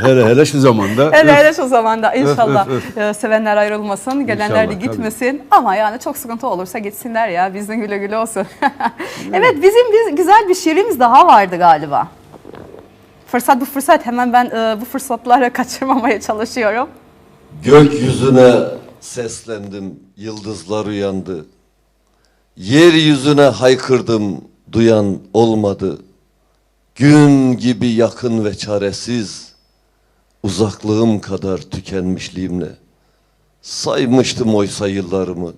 Hele hele şu zamanda. Hele hele şu zamanda inşallah e, sevenler ayrılmasın, gelenler de İnşallah, tabii. gitmesin. Ama yani çok sıkıntı olursa gitsinler ya, bizden güle güle olsun. evet, bizim bir güzel bir şiirimiz daha vardı galiba. Fırsat bu fırsat, hemen ben e, bu fırsatları kaçırmamaya çalışıyorum. Gökyüzüne seslendim, yıldızlar uyandı. Yeryüzüne haykırdım, duyan olmadı. Gün gibi yakın ve çaresiz, uzaklığım kadar tükenmişliğimle. Saymıştım oysa yıllarımı.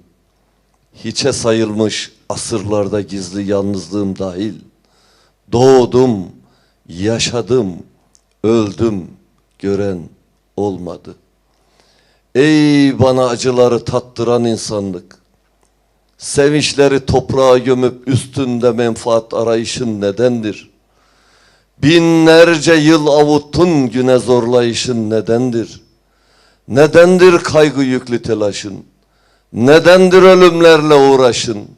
Hiçe sayılmış asırlarda gizli yalnızlığım dahil. Doğdum, yaşadım, öldüm, gören olmadı.'' Ey bana acıları tattıran insanlık. Sevinçleri toprağa gömüp üstünde menfaat arayışın nedendir? Binlerce yıl avuttun güne zorlayışın nedendir? Nedendir kaygı yüklü telaşın? Nedendir ölümlerle uğraşın?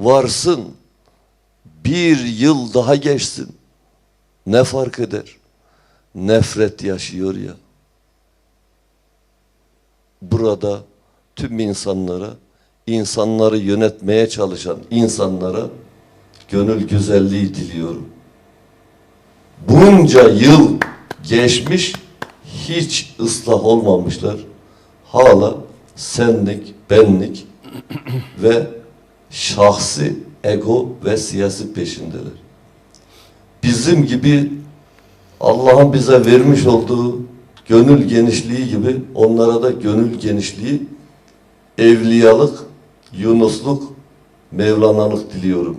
Varsın, bir yıl daha geçsin. Ne fark eder? Nefret yaşıyor ya burada tüm insanlara, insanları yönetmeye çalışan insanlara gönül güzelliği diliyorum. Bunca yıl geçmiş, hiç ıslah olmamışlar. Hala senlik, benlik ve şahsi ego ve siyasi peşindeler. Bizim gibi Allah'ın bize vermiş olduğu gönül genişliği gibi onlara da gönül genişliği, evliyalık, yunusluk, mevlanalık diliyorum.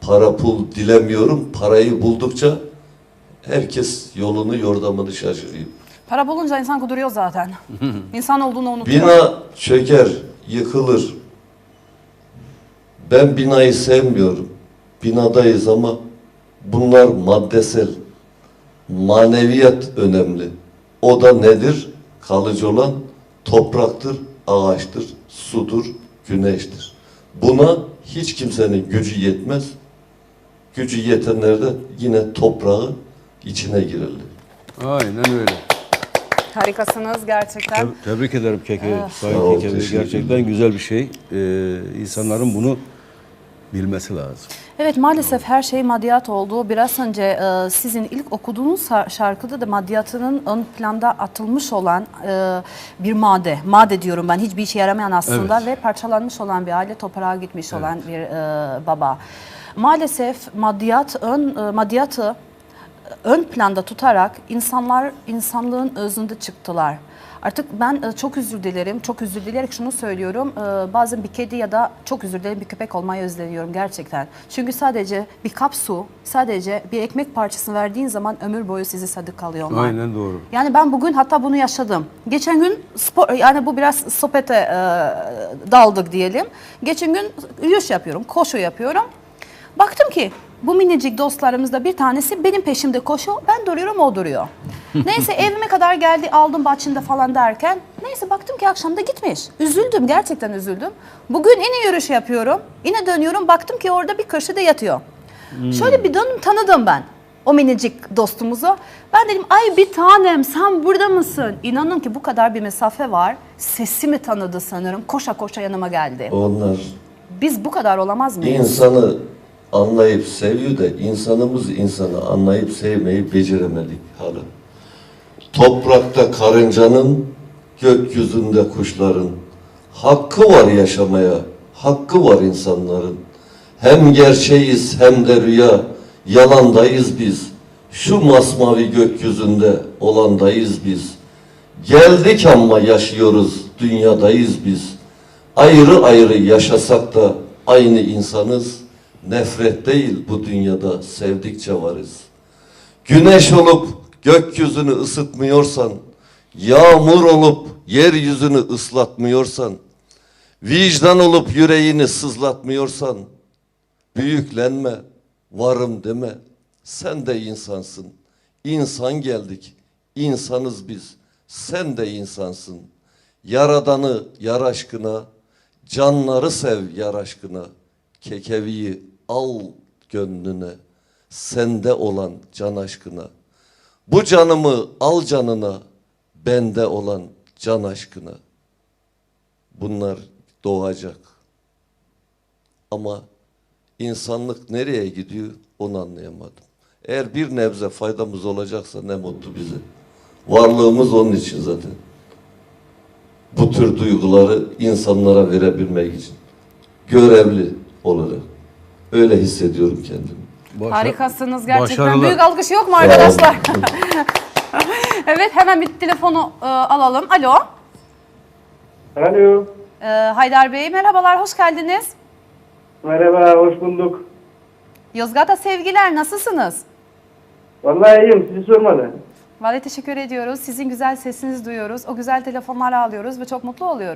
Para pul dilemiyorum. Parayı buldukça herkes yolunu yordamını şaşırıyor. Para bulunca insan kuduruyor zaten. İnsan olduğunu unutuyor. Bina çöker, yıkılır. Ben binayı sevmiyorum. Binadayız ama bunlar maddesel. Maneviyat önemli. O da nedir? Kalıcı olan topraktır, ağaçtır, sudur, güneştir. Buna hiç kimsenin gücü yetmez. Gücü yetenler de yine toprağın içine girerler. Aynen öyle. Harikasınız gerçekten. Teb- Tebrik ederim Keke. Sağ ol, Sayın Keke Bey. Gerçekten güzel bir şey. Ee, insanların bunu bilmesi lazım. Evet maalesef her şey maddiyat oldu. Biraz önce e, sizin ilk okuduğunuz şarkıda da maddiyatının ön planda atılmış olan e, bir madde. Madde diyorum ben hiçbir işe yaramayan aslında Evet. ve parçalanmış olan bir aile toprağa gitmiş olan bir e, baba. Maalesef maddiyat ön e, maddiyatı ön planda tutarak insanlar insanlığın özünde çıktılar. Artık ben e, çok özür dilerim, çok özür dileyerek şunu söylüyorum. E, Bazen bir kedi ya da çok özür dilerim bir köpek olmayı özleniyorum gerçekten. Çünkü sadece bir kap su, sadece bir ekmek parçasını verdiğin zaman ömür boyu sizi sadık kalıyorlar. Aynen doğru. Yani ben bugün hatta bunu yaşadım. Geçen gün spor yani bu biraz sohbete e, daldık diyelim. Geçen gün yürüyüş yapıyorum, koşu yapıyorum. Baktım ki bu minicik dostlarımızda bir tanesi benim peşimde koşuyor. Ben duruyorum o duruyor. neyse evime kadar geldi aldım bahçinde falan derken. Neyse baktım ki akşam da gitmiş. Üzüldüm gerçekten üzüldüm. Bugün yine yürüyüş yapıyorum. Yine dönüyorum baktım ki orada bir köşede yatıyor. Şöyle bir dönüm tanıdım ben o minicik dostumuzu. Ben dedim ay bir tanem sen burada mısın? İnanın ki bu kadar bir mesafe var. Sesimi tanıdı sanırım. Koşa koşa yanıma geldi. Onlar Biz bu kadar olamaz mıyız? insanı anlayıp seviyor da insanımız insanı anlayıp sevmeyi beceremedik hala. Toprakta karıncanın, gökyüzünde kuşların hakkı var yaşamaya, hakkı var insanların. Hem gerçeğiz hem de rüya, yalandayız biz. Şu masmavi gökyüzünde olandayız biz. Geldik ama yaşıyoruz, dünyadayız biz. Ayrı ayrı yaşasak da aynı insanız. Nefret değil bu dünyada sevdikçe varız. Güneş olup gökyüzünü ısıtmıyorsan, yağmur olup yeryüzünü ıslatmıyorsan, vicdan olup yüreğini sızlatmıyorsan, büyüklenme, varım deme. Sen de insansın. İnsan geldik. insanız biz. Sen de insansın. Yaradanı yar aşkına, canları sev yar aşkına. Kekeviyi al gönlüne, sende olan can aşkına. Bu canımı al canına, bende olan can aşkına. Bunlar doğacak. Ama insanlık nereye gidiyor onu anlayamadım. Eğer bir nebze faydamız olacaksa ne mutlu bize. Varlığımız onun için zaten. Bu tür duyguları insanlara verebilmek için. Görevli olarak. Öyle hissediyorum kendimi. Başa- Harikasınız gerçekten. başarılar. Büyük alkış yok mu arkadaşlar? evet hemen bir telefonu e, alalım. Alo. Alo. E, Haydar Bey merhabalar hoş geldiniz. Merhaba, hoş bulduk. Yozgat'a sevgiler nasılsınız? Vallahi iyiyim, sizi sormalı. Vallahi teşekkür ediyoruz. Sizin güzel sesinizi duyuyoruz. O güzel telefonları alıyoruz ve çok mutlu oluyoruz.